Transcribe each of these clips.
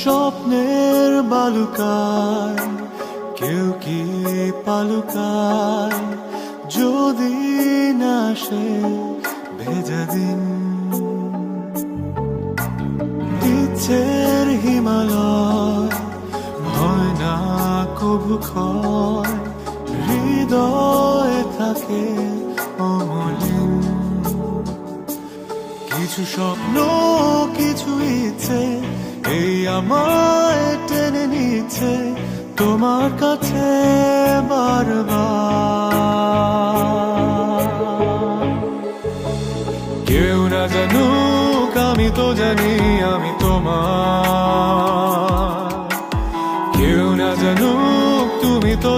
স্বপ্নের বালুকায় কেউ কি পালুকায় যদি না সে ভেজা দিন। ইচ্ছের হিমালয় কিছু স্বপ্ন কিছু ইচ্ছে এই টেনে নিচ্ছে তোমার কাছে বারবার।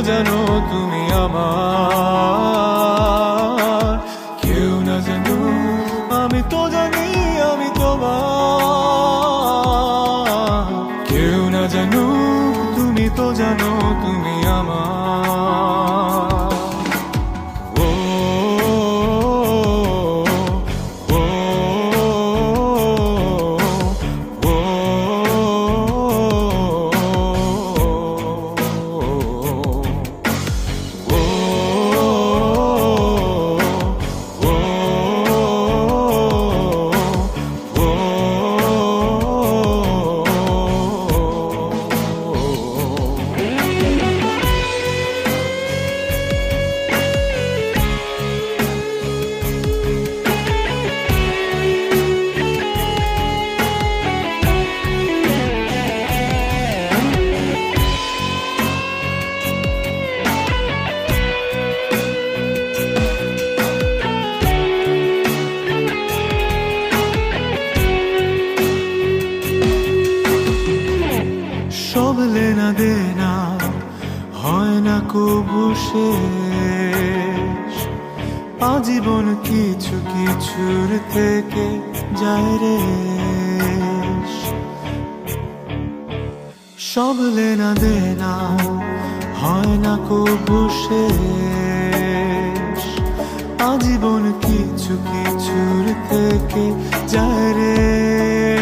জানো তুমি আমার। কেউ না জানো আমি তো জানি, আমি তোমার। কেউ না জানো তুমি তো জানো তুমি আমার। হয় না আজীবন কিছু কিছুর থেকে যায় রে। সব লেনা দেনা হয় না কবু শেষ। আজীবন কিছু কিছুর থেকে যায় রে।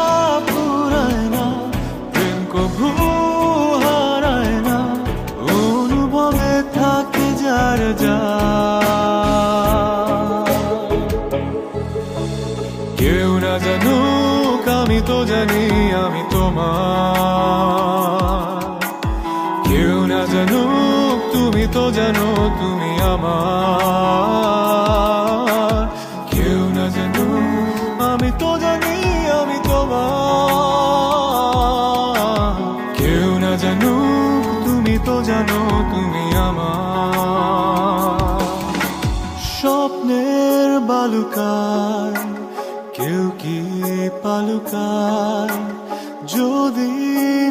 জানুক, আমি তো জানি আমি তোমার। কেউ না জানুক, তুমি তো জানো তুমি আমার। কেউ না জানুক, আমি তো জানুক তুমি তো জানো তুমি আমার লুকায় কেউ কি পালুকায়? যদি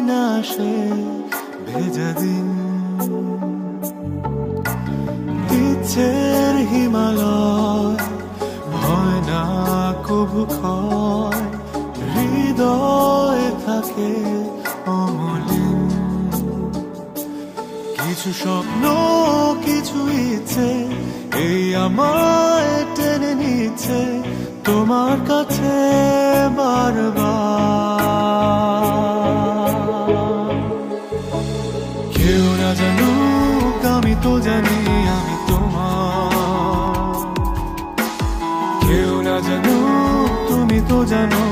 না সে ভেজা দিন ইচ্ছের হিমালয় হয় না কবু ক্ষয়, হৃদয় থাকে অমলিন। কিছু স্বপ্ন, কিছু ইচ্ছে এই আমায় টেনে নিচ্ছে তোমার কাছে বারবার। কেউ না জানুক, আমি তো জানি আমি তোমার। কেউ না জানুক, তুমি তো জানো